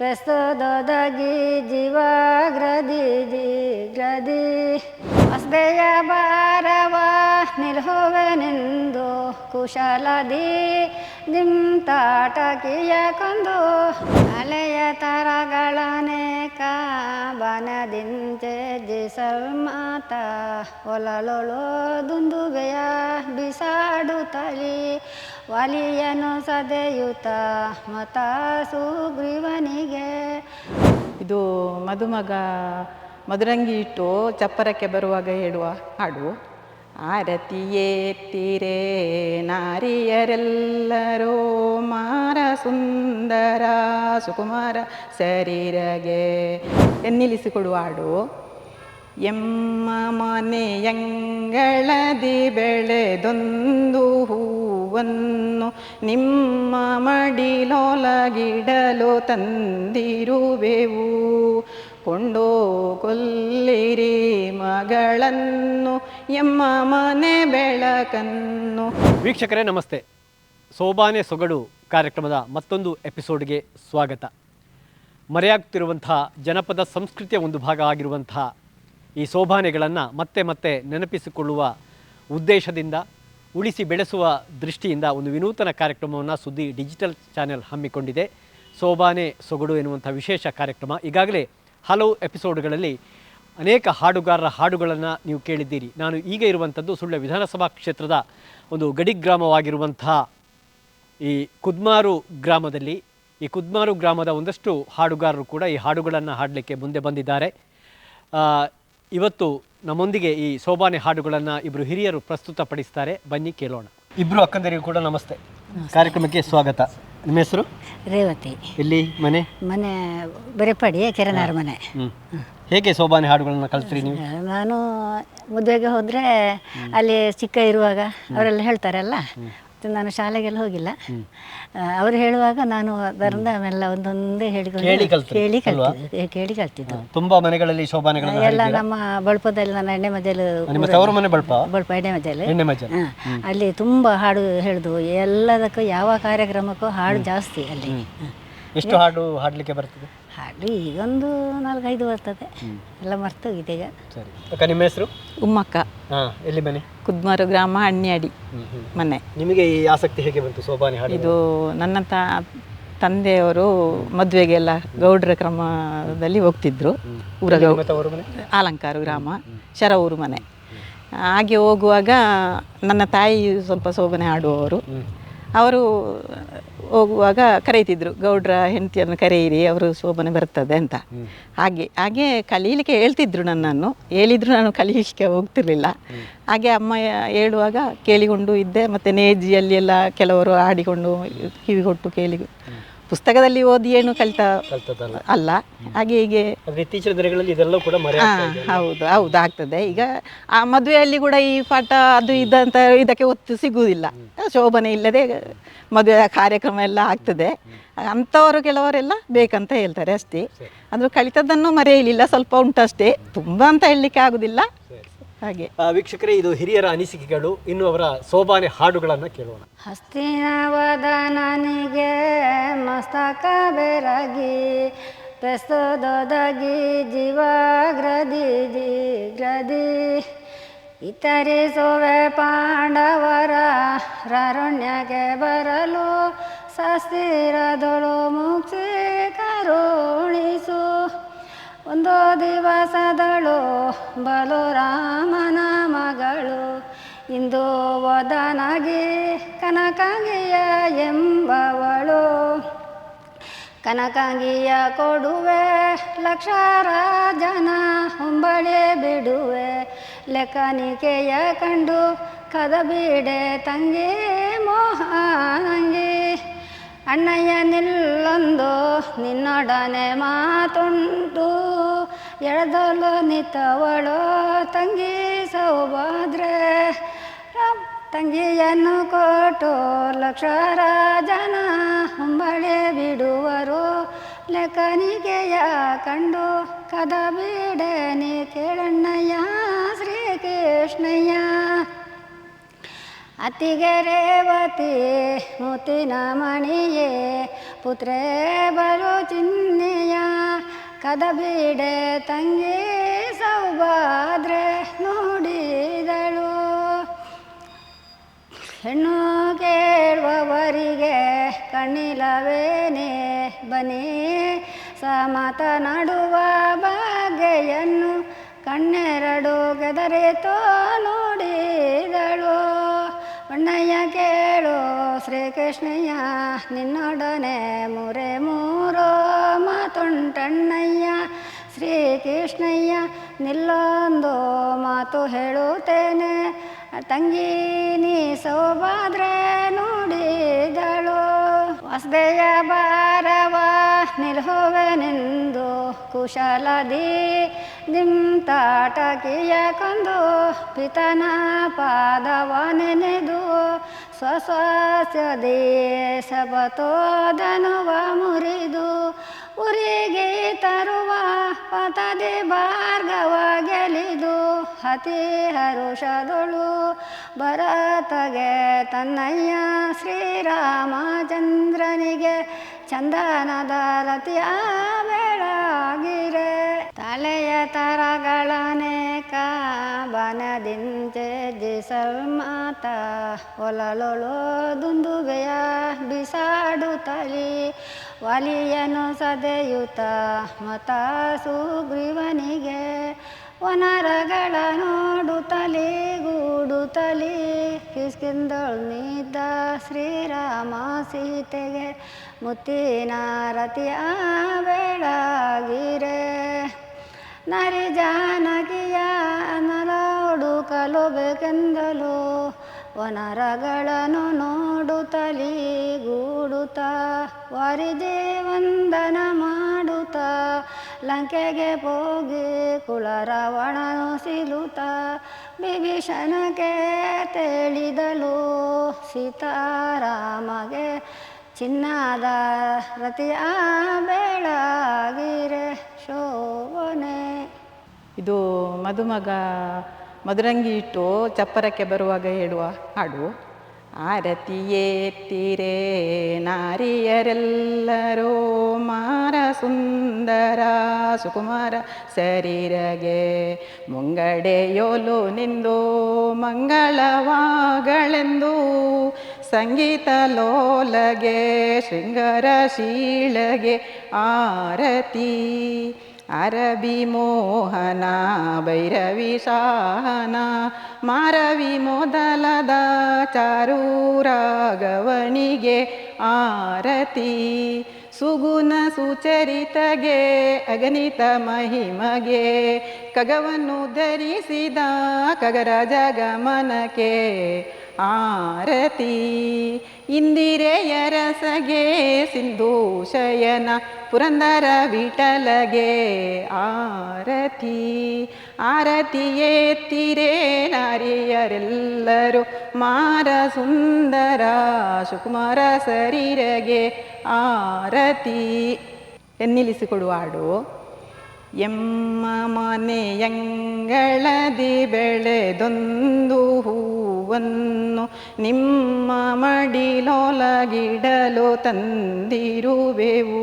प्रस्तुदगि जिवाग्रदि जिग्रदि अस्य बारवा निर्भूवेनि ಕುಶಲದಿ ತಾಟಕಿಯ ಕೊಂದು ಅಲೆಯ ತರಗಳನೇಕ ಬನದಿಂಚೆ ಜಿಸಲ್ಮಾತ ಒಲಲೊಳು ದುಂದುಬೆಯ ಬಿಸಾಡುತ್ತಲಿ ಒಲಿಯನು ಸದೆಯುತ ಮತ ಸುಗ್ರೀವನಿಗೆ. ಇದು ಮದುಮಗ ಮದುರಂಗಿ ಇಟ್ಟು ಚಪ್ಪರಕ್ಕೆ ಬರುವಾಗ ಹೇಳುವ ಹಾಡು. ಆರತಿಯೇತ್ತಿರೆ ನಾರಿಯರೆಲ್ಲರೂ ಮಾರ ಸುಂದರ ಸುಕುಮಾರ ಸರಿರಗೆ ಎನ್ನಿಲಿಸಿಕೊಡುವಾಡು ಎಮ್ಮ ಮನೆಯಂಗಳದಿ ಬೆಳೆದೊಂದು ಹೂವನ್ನು ನಿಮ್ಮ ಮಡಿಲೊಲಗಿಡಲು ತಂದಿರುವೆವು. ಕೊಂಡೋ ಕೊಲ್ಲಿರಿ ಮಗಳನ್ನು ಎಮ್ಮ ಮನೆ ಬೆಳಕನ್ನು. ವೀಕ್ಷಕರೇ, ನಮಸ್ತೆ. ಸೋಬಾನೆ ಸೊಗಡು ಕಾರ್ಯಕ್ರಮದ ಮತ್ತೊಂದು ಎಪಿಸೋಡ್ಗೆ ಸ್ವಾಗತ. ಮರೆಯಾಗ್ತಿರುವಂತಹ ಜನಪದ ಸಂಸ್ಕೃತಿಯ ಒಂದು ಭಾಗ ಆಗಿರುವಂತಹ ಈ ಸೋಬಾನೆಗಳನ್ನು ಮತ್ತೆ ಮತ್ತೆ ನೆನಪಿಸಿಕೊಳ್ಳುವ ಉದ್ದೇಶದಿಂದ, ಉಳಿಸಿ ಬೆಳೆಸುವ ದೃಷ್ಟಿಯಿಂದ ಒಂದು ವಿನೂತನ ಕಾರ್ಯಕ್ರಮವನ್ನು ಸುದ್ದಿ ಡಿಜಿಟಲ್ ಚಾನೆಲ್ ಹಮ್ಮಿಕೊಂಡಿದೆ. ಸೋಬಾನೆ ಸೊಗಡು ಎನ್ನುವಂಥ ವಿಶೇಷ ಕಾರ್ಯಕ್ರಮ ಈಗಾಗಲೇ ಹಲವು ಎಪಿಸೋಡ್ಗಳಲ್ಲಿ ಅನೇಕ ಹಾಡುಗಾರರ ಹಾಡುಗಳನ್ನು ನೀವು ಕೇಳಿದ್ದೀರಿ. ನಾನು ಈಗ ಇರುವಂಥದ್ದು ಸುಳ್ಯ ವಿಧಾನಸಭಾ ಕ್ಷೇತ್ರದ ಒಂದು ಗಡಿ ಗ್ರಾಮವಾಗಿರುವಂತಹ ಈ ಕುದ್ಮಾರು ಗ್ರಾಮದಲ್ಲಿ. ಈ ಕುದ್ಮಾರು ಗ್ರಾಮದ ಒಂದಷ್ಟು ಹಾಡುಗಾರರು ಕೂಡ ಈ ಹಾಡುಗಳನ್ನು ಹಾಡಲಿಕ್ಕೆ ಮುಂದೆ ಬಂದಿದ್ದಾರೆ. ಇವತ್ತು ನಮ್ಮೊಂದಿಗೆ ಈ ಸೋಬಾನೆ ಹಾಡುಗಳನ್ನು ಇಬ್ಬರು ಹಿರಿಯರು ಪ್ರಸ್ತುತಪಡಿಸ್ತಾರೆ. ಬನ್ನಿ ಕೇಳೋಣ. ಇಬ್ಬರು ಅಕ್ಕಂದರಿಗೂ ಕೂಡ ನಮಸ್ತೆ. ಕಾರ್ಯಕ್ರಮಕ್ಕೆ ಸ್ವಾಗತ. ನಿಮ್ಮ ಹೆಸರು? ರೇವತಿ. ಇಲ್ಲಿ ಮನೆ? ಮನೆ ಬರೆಪಾಡಿ ಕೆರೆನಾರ ಮನೆ. ಹೇಗೆ ಸೋಬಾನೆ ಹಾಡುಗಳನ್ನು ಕಲ್ತ್ರಿ ನೀವು? ನಾನು ಮದುವೆಗೆ ಹೋದರೆ ಅಲ್ಲಿ ಚಿಕ್ಕ ಇರುವಾಗ ಅವರೆಲ್ಲ ಹೇಳ್ತಾರಲ್ಲ ನಾನು ಶಾಲೆಗೆಲ್ಲ ಹೋಗಿಲ್ಲ. ಅವರು ಹೇಳುವಾಗ ನಾನು ಅದರಿಂದ ಆಮೇಲೆ ಒಂದೊಂದೇ ಹೇಳಿಕೊಂಡು ಕೇಳಿ ಕಲ್ತ್ರಿ, ಕೇಳಿ ಅಲ್ವಾ? ಕಲ್ತಿದ್ದು ಕೇಳಿ ಕಲ್ತಿದ್ದು. ತುಂಬಾ ಮನೆಗಳಲ್ಲಿ ಶೋಭಾನೆಗಳನ್ನು ಎಲ್ಲ ನಮ್ಮ ಬಳ್ಪದಲ್ಲಿ ನನ್ನ ಎಣ್ಣೆ ಮಜಲು ನಿಮ್ಮ ತವರು ಮನೆ ಬಳಪ? ಬಳ್ಪ ಎಣ್ಣೆ ಮಜಲು ಎಣ್ಣೆ ಮಜ್ಜ ಹಾ. ಅಲ್ಲಿ ತುಂಬಾ ಹಾಡು ಹೇಳುದು ಎಲ್ಲದಕ್ಕೂ ಯಾವ ಕಾರ್ಯಕ್ರಮಕ್ಕೂ ಹಾಡು ಜಾಸ್ತಿ ಅಲ್ಲಿ. ಎಷ್ಟು ಹಾಡು ಹಾಡ್ಲಿಕ್ಕೆ ಬರ್ತದೆ? ಹಾಡು ಈಗೊಂದು ನಾಲ್ಕೈದು ಬರ್ತದೆ. ಎಲ್ಲ ಮರ್ತೋಗಿದೆ ಈಗ. ಸರಿ. ಅಕ್ಕ ನಿಮ್ಮ ಹೆಸರು? ಉಮ್ಮಕ್ಕ. ಹಾಂ ಎಲ್ಲಿ ಮನೆ? ಕುದ್ಮಾರು ಗ್ರಾಮ ಅಣ್ಣಿಯಾಡಿ ಮನೆ. ನಿಮಗೆ ಈ ಆಸಕ್ತಿ ಹೇಗೆ ಬಂತು ಸೋಬಾನೆ ಹಾಡು ಇದು ನನ್ನ ತ ತಂದೆಯವರು ಮದುವೆಗೆಲ್ಲ ಗೌಡ್ರ ಕ್ರಮದಲ್ಲಿ ಹೋಗ್ತಿದ್ರು. ಊರ ಗೌ ಮನೆ? ಆಲಂಕಾರ ಗ್ರಾಮ ಶರವೂರು ಮನೆ. ಹಾಗೆ ಹೋಗುವಾಗ ನನ್ನ ತಾಯಿ ಸ್ವಲ್ಪ ಸೋಬನೆ ಹಾಡುವವರು. ಅವರು ಹೋಗುವಾಗ ಕರೀತಿದ್ರು ಗೌಡ್ರ ಹೆಂಡತಿಯನ್ನು ಕರೆಯಿರಿ ಅವರು ಶೋಭನೆ ಬರ್ತದೆ ಅಂತ. ಹಾಗೆ ಹಾಗೆ ಕಲೀಲಿಕ್ಕೆ ಹೇಳ್ತಿದ್ರು ನನ್ನನ್ನು. ಹೇಳಿದ್ರು ನಾನು ಕಲೀಲಿಕ್ಕೆ ಹೋಗ್ತಿರ್ಲಿಲ್ಲ. ಹಾಗೆ ಅಮ್ಮ ಹೇಳುವಾಗ ಕೇಳಿಕೊಂಡು ಇದ್ದೆ ಮತ್ತು ನೇಜಿಯಲ್ಲಿ ಎಲ್ಲ ಕೆಲವರು ಆಡಿಕೊಂಡು ಕಿವಿಗೊಟ್ಟು ಕೇಳಿ ಪುಸ್ತಕದಲ್ಲಿ ಓದಿ ಏನು ಕಲಿತ ಕಲ್ತದಲ್ಲ ಅಲ್ಲ. ಹಾಗೆ ಹೀಗೆ ಆದ್ರೆ ಇತ್ತೀಚಿನ ದಿನಗಳಲ್ಲಿ ಇದೆಲ್ಲ ಕೂಡ ಮರೆ ಹೌದು ಹೌದು ಆಗ್ತದೆ. ಈಗ ಆ ಮದುವೆಯಲ್ಲಿ ಕೂಡ ಈ ಪಾಠ ಅದು ಇದಂತ ಇದಕ್ಕೆ ಒತ್ತು ಸಿಗುವುದಿಲ್ಲ. ಶೋಭನೆ ಇಲ್ಲದೆ ಮದುವೆ ಕಾರ್ಯಕ್ರಮ ಎಲ್ಲ ಆಗ್ತದೆ. ಅಂಥವರು ಕೆಲವರೆಲ್ಲ ಬೇಕಂತ ಹೇಳ್ತಾರೆ ಅಷ್ಟೇ. ಅದು ಕಲಿತದ್ದನ್ನು ಮರೆಯಲಿಲ್ಲ ಸ್ವಲ್ಪ ಉಂಟಷ್ಟೇ. ತುಂಬ ಅಂತ ಹೇಳಲಿಕ್ಕೆ ಆಗುದಿಲ್ಲ. ಹಾಗೆ. ಆ, ವೀಕ್ಷಕರೇ ಇದು ಹಿರಿಯರ ಅನಿಸಿಕೆಗಳು. ಇನ್ನು ಅವರ ಸೋಬಾನೆ ಹಾಡುಗಳನ್ನು ಕೇಳೋಣ. ಹಸ್ತಿನವದನನಿಗೆ ಮಸ್ತಕ ಬೆರಗಿ ಪ್ರಸ್ತುತದಗಿ ಜೀವಾಗ್ರದಿ ಇತರೆ ಸೋವೆ ಪಾಂಡವರ ರಾರುಣ್ಯಕ್ಕೆ ಬರಲು ಸಸ್ತಿರದಳು ಮುಕ್ತಿ ಕರುಣಿಸು. ಒಂದು ದಿವಸದಳು ಬಲು ರಾಮನ ಮಗಳು. ಇಂದು ವದನಾಗಿ ಕನಕಂಗಿಯ ಎಂಬವಳು. ಕನಕಂಗಿಯ ಕೊಡುವೆ ಲಕ್ಷಾರ ಜನ ಹೊಂಬಳೆ ಬಿಡುವೆ. ಲೆಕ್ಕನಿಕೆಯ ಕಂಡು ಕದ ಬಿಡೆ ತಂಗಿ ಮೋಹನಂಗಿ. ಅಣ್ಣಯ್ಯ ನಿಲ್ಲೊಂದು ನಿನ್ನೊಡನೆ ಮಾತುಂಟು. ಎಳೆದಲು ನಿತವಳು ತಂಗಿ ಸೌಭದ್ರೆ. ತಂಗಿಯನ್ನು ಕೊಟ್ಟು ಲಕ್ಷ ರಾಜನ ಹೊಂಬಳೆ ಬಿಡುವರು. ಲೆಕ್ಕನಿಗೆಯ ಕಂಡು ಕದ ಬಿಡನೆ ಕೇಳಣ್ಣಯ್ಯ, ಶ್ರೀಕೃಷ್ಣಯ್ಯ. ಅತಿಗೆ ರೇವತಿ, ಮುತ್ತಿನ ಮಣಿಯೇ, ಪುತ್ರೇ ಬಲು ಚಿನ್ನೆಯ. ಕದಬೀಡೆ ತಂಗಿ ಸೌಭಾದ್ರೆ ನೋಡಿದಳು. ಹೆಣ್ಣು ಕೇಳುವವರಿಗೆ ಕಣ್ಣಿಲವೇನೆ ಸಮತ ನಡುವ ಬಗೆಯನ್ನು ಕಣ್ಣೆರಡು ಗೆದರಿತೋ ನೋಡಿದಳು. ಅಣ್ಣಯ್ಯ ಕೇಳು, ಶ್ರೀಕೃಷ್ಣಯ್ಯ, ನಿನ್ನೊಡನೆ ಮೂರೆ ಮೂರೋ ಮಾತುಂಟಣ್ಣಯ್ಯ. ಶ್ರೀಕೃಷ್ಣಯ್ಯ, ನಿಲ್ಲೊಂದು ಮಾತು ಹೇಳುತ್ತೇನೆ. ತಂಗಿ, ನೀ ಸೌಭಾದ್ರೆ ನೋಡಿದಳು. ಹೊಸದೆಯ ಬಾರವ ನಿಲ್ಹುವೆನೆಂದು ಕುಶಲದಿ. ದಿಂತಾಟಕಿಯ ಕೊಂದು ಪಿತನ ಪಾದವ ನೆನೆದು ಸ್ವಸ್ವಾಸ್ಯ ದೇಶವ ಮುರಿದು ಉರಿಗೆ ತರುವ ಪತದೆ ಭಾರ್ಗವ ಗೆಲಿದು ಅತಿ ಹರುಷದೊಳು ಭರತಗೆ ತನ್ನಯ್ಯ ಶ್ರೀರಾಮಚಂದ್ರನಿಗೆ ಚಂದನದ ರತಿಯ ಬೆಳಗಿರೆ ತಲೆಯ ತರಗಳನೇಕ ಬನದಿಂಚೆ ಒಲಲೊಳೋ ದುಂದುಬೆಯ ಬಿಸಾಡುತ್ತಲಿ ವಾಲಿಯನು ಸದೆಯುತ ಮತ ಸುಗ್ರೀವನಿಗೆ ವನರಗಳ ನೋಡುತ್ತಲೇ ಗೂಡುತ್ತಲೇ ಕಿಸ್ಕಿಂದೊಳ್ನಿದ್ದ ಶ್ರೀರಾಮ ಸೀತೆಗೆ ಮುತ್ತಿನ ರತಿಯ ಬೆಳಗಿರೆ. ನರಿ ಜಾನಕಿಯ ನಲೋಡು ಕಲುಬೇಕೆಂದಲು ವನರಗಳನ್ನು ನೋಡುತ್ತಲೀ ಗೂಡುತ್ತ ವಾರಿದೆ ವಂದನ ಮಾಡುತ್ತ, ಲಂಕೆಗೆ ಹೋಗಿ ಕುಳರವಣನು ಸಿಲುತ ವಿಭೀಷಣಕ್ಕೆ ತೇಳಿದಳು ಸೀತಾರಾಮಗೆ ಚಿನ್ನದ ರತಿಯ ಬೆಳಗಿರೆ ಶೋಭನೆ ಇದು ಮದುಮಗ ಮದುರಂಗಿ ಇಟ್ಟು ಚಪ್ಪರಕ್ಕೆ ಬರುವಾಗ ಹೇಳುವ ಹಾಡು. ಆರತಿಯೇತ್ತಿರೇ ನಾರಿಯರೆಲ್ಲರೂ ಮಾರ ಸುಂದರ ಸುಕುಮಾರ ಸರಿರಗೆ ಮುಂಗಡೆಯೋಲು ನಿಂದು ಮಂಗಳವಾಗಳೆಂದು ಸಂಗೀತ ಲೋಲಗೆ ಶೃಂಗರ ಶೀಳಗೆ ಆರತಿ ಅರಬಿ ಮೋಹನ, ಭೈರವಿ ಸಾಹನ, ಮಾರವಿ ಮೊದಲದ ಚಾರು ರಾಘವನಿಗೆ ಆರತಿ. ಸುಗುಣ ಸುಚರಿತಗೆ, ಅಗಣಿತ ಮಹಿಮಗೆ, ಕಗವನ್ನು ಧರಿಸಿದ ಕಗರ ಗಮನಕ್ಕೆ ಆರತಿ. ಇಂದಿರೆಯರಸಗೆ ಸಿಂಧು ಶಯನ, ಪುರಂದರ ವಿಠಲಗೆ ಆರತಿ. ಆರತಿ ಎತ್ತಿರೇ ನಾರಿಯರೆಲ್ಲರೂ ಮಾರ ಸುಂದರ ಸುಕುಮಾರ ಸರಿರಗೆ ಆರತಿ. ಎನ್ನಿಲಿಸಿಕೊಡುವ ಹಾಡು. ಎಮ್ಮ ಮನೆಯಂಗಳದಿ ಬೆಳೆದೊಂದು ಹೂವನ್ನು ನಿಮ್ಮ ಮಡಿಲೊಲಗಿಡಲು ತಂದಿರುವೆವು.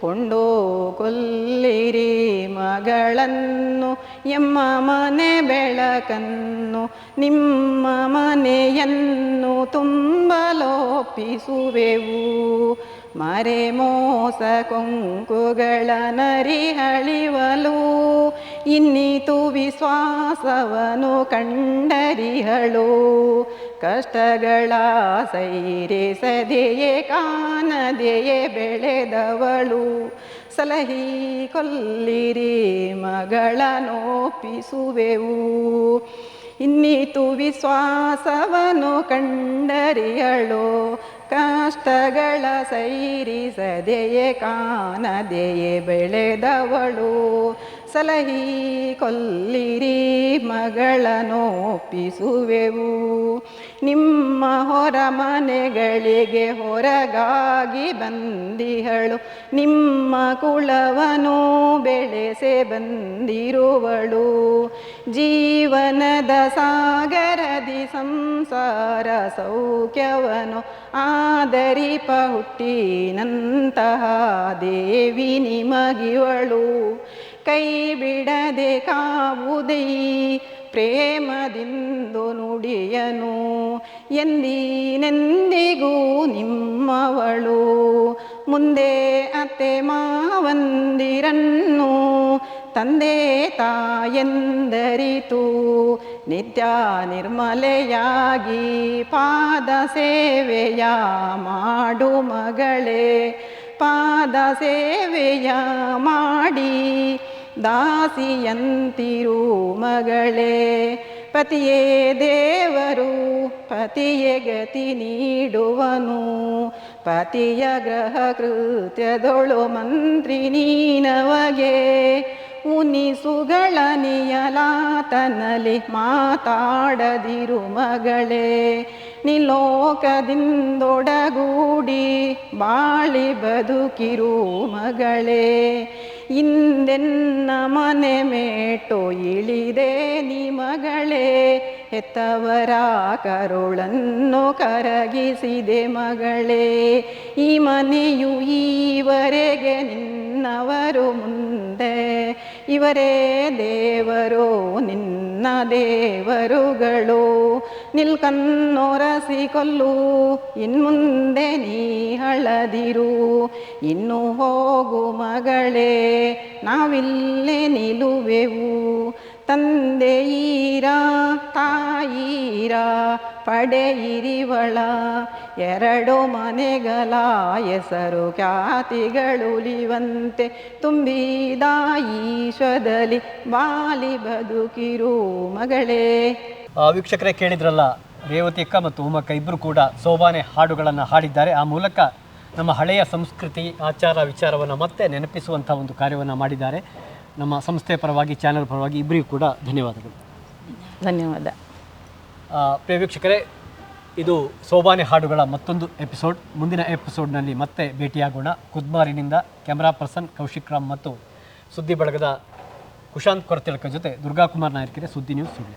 ಕೊಂಡೋ ಕೊಲ್ಲಿರಿ ಮಗಳನ್ನು, ಎಮ್ಮ ಮನೆ ಬೆಳಕನ್ನು, ನಿಮ್ಮ ಮನೆಯನ್ನು ತುಂಬಲೋಪಿಸುವೆವು ಮರೆ ಮೋಸ ಕೊಂಕುಗಳ ನರಿಹಳಿವಲು ಇನ್ನಿತು ವಿಶ್ವಾಸವನು ಕಂಡರಿಹಳು. ಕಷ್ಟಗಳ ಸೈರಿಸದೆಯೇ ಕಾಣದೆಯೇ ಬೆಳೆದವಳು. ಸಲಹಿ ಕೊಲ್ಲಿರಿ ಮಗಳ ನೋಪಿಸುವೆವು. ಇನ್ನಿತು ವಿಶ್ವಾಸವನು ಕಂಡರಿಯಳು ಕಷ್ಟಗಳ ಸೈರಿಸದೆಯೇ ಕಾಣದೆಯೇ ಬೆಳೆದವಳು. ಸಲಹಿ ಕೊಲ್ಲಿರಿ ಮಗಳನೊಪ್ಪಿಸುವೆವು ನಿಮ್ಮ ಹೊರ ಮನೆಗಳಿಗೆ ಹೊರಗಾಗಿ ಬಂದಿಹಳು. ನಿಮ್ಮ ಕುಳವನು ಬೆಳೆಸೆ ಬಂದಿರುವಳು. ಜೀವನದ ಸಾಗರದಿ ಸಂಸಾರ ಸೌಖ್ಯವನು ಆದರಿಪ ಹುಟ್ಟಿನಂತಹ ದೇವಿ ನಿಮಗಿವಳು. ಕೈ ಬಿಡದೆ ಕಾವುದೈ ಪ್ರೇಮದಿಂದು ನುಡಿಯನು. ಎಂದಿನೆಂದಿಗೂ ನಿಮ್ಮವಳು. ಮುಂದೆ ಅತ್ತೆ ಮಾವಂದಿರನ್ನು ತಂದೆ ತಾಯೆಂದರಿತು. ನಿತ್ಯ ನಿರ್ಮಲೆಯಾಗಿ ಪಾದ ಸೇವೆಯ ಮಾಡು ಮಗಳೇ. ಪಾದ ಸೇವೆಯ ಮಾಡಿ ದಾಸಿಯಂತಿರು ಮಗಳೇ, ಪತಿಯೇ ದೇವರು, ಪತಿಯೇ ಗತಿ ನೀಡುವನು. ಪತಿಯ ಗ್ರಹ ಕೃತ್ಯದೊಳು ಮಂತ್ರಿ ನೀನವಗೆ ಉನಿಸುಗಳ ನಿಯಲಾತನಲ್ಲಿ ಮಾತಾಡದಿರು ಮಗಳೇ. ನಿಲೋಕದಿಂದೊಡಗೂಡಿ ಬಾಳಿ ಬದುಕಿರು ಮಗಳೇ. ಇಂದೆನ್ನ ಮನೆ ಮೇಟೋ ಇಳಿದೆ ನಿಮಗಳೇ ಹೆತ್ತವರ ಕರುಳನ್ನು ಕರಗಿಸಿದೆ ಮಗಳೇ. ಈ ಮನೆಯು ಈವರೆಗೆ ನಿನ್ನವರು ಮುಂದೆ. ಇವರೇ ದೇವರು, ನಿನ್ನ ದೇವರುಗಳು. ನಿಲ್ಕನ್ನೊರಸಿಕೊಲ್ಲು ಇನ್ಮುಂದೆ ನೀ ಹಳದಿರು. ಇನ್ನು ಹೋಗು ಮಗಳೇ, ನಾವಿಲ್ಲೇ ನಿಲುವೆವು. ತಂದೆಯೀರ ತಾಯೀರ ಪಡೆಯಿರಿವಳ ಎರಡು ಮನೆಗಳ ಹೆಸರು ಖ್ಯಾತಿಗಳುಲಿವಂತೆ ತುಂಬಿದ ಈಶ್ವದಲ್ಲಿ ಬಾಲಿ ಬದುಕಿರು ಮಗಳೇ. ವೀಕ್ಷಕರೇ ಕೇಳಿದ್ರಲ್ಲ ರೇವತಿ ಅಕ್ಕ ಮತ್ತು ಉಮಕ್ಕ ಇಬ್ಬರು ಕೂಡ ಸೋಬಾನೆ ಹಾಡುಗಳನ್ನು ಹಾಡಿದ್ದಾರೆ. ಆ ಮೂಲಕ ನಮ್ಮ ಹಳೆಯ ಸಂಸ್ಕೃತಿ ಆಚಾರ ವಿಚಾರವನ್ನು ಮತ್ತೆ ನೆನಪಿಸುವಂಥ ಒಂದು ಕಾರ್ಯವನ್ನು ಮಾಡಿದ್ದಾರೆ. ನಮ್ಮ ಸಂಸ್ಥೆ ಪರವಾಗಿ ಚಾನೆಲ್ ಪರವಾಗಿ ಇಬ್ಬರಿಗೂ ಕೂಡ ಧನ್ಯವಾದಗಳು. ಧನ್ಯವಾದ. ಪ್ರಿಯ ವೀಕ್ಷಕರೇ ಇದು ಸೋಬಾನೆ ಹಾಡುಗಳ ಮತ್ತೊಂದು ಎಪಿಸೋಡ್. ಮುಂದಿನ ಎಪಿಸೋಡ್ನಲ್ಲಿ ಮತ್ತೆ ಭೇಟಿಯಾಗೋಣ. ಕುದ್ಮಾರಿನಿಂದ ಕ್ಯಾಮ್ರಾ ಪರ್ಸನ್ ಕೌಶಿಕ್ ರಾಮ್ ಮತ್ತು ಸುದ್ದಿ ಬಳಗದ ಕುಶಾಂತ್ ಕೊರತೆಳಕ ಜೊತೆ ದುರ್ಗಾಕುಮಾರ್ ನಾಯಕರಿಗೆ ಸುದ್ದಿ ನ್ಯೂಸ್ ಸುಳ್ಳು.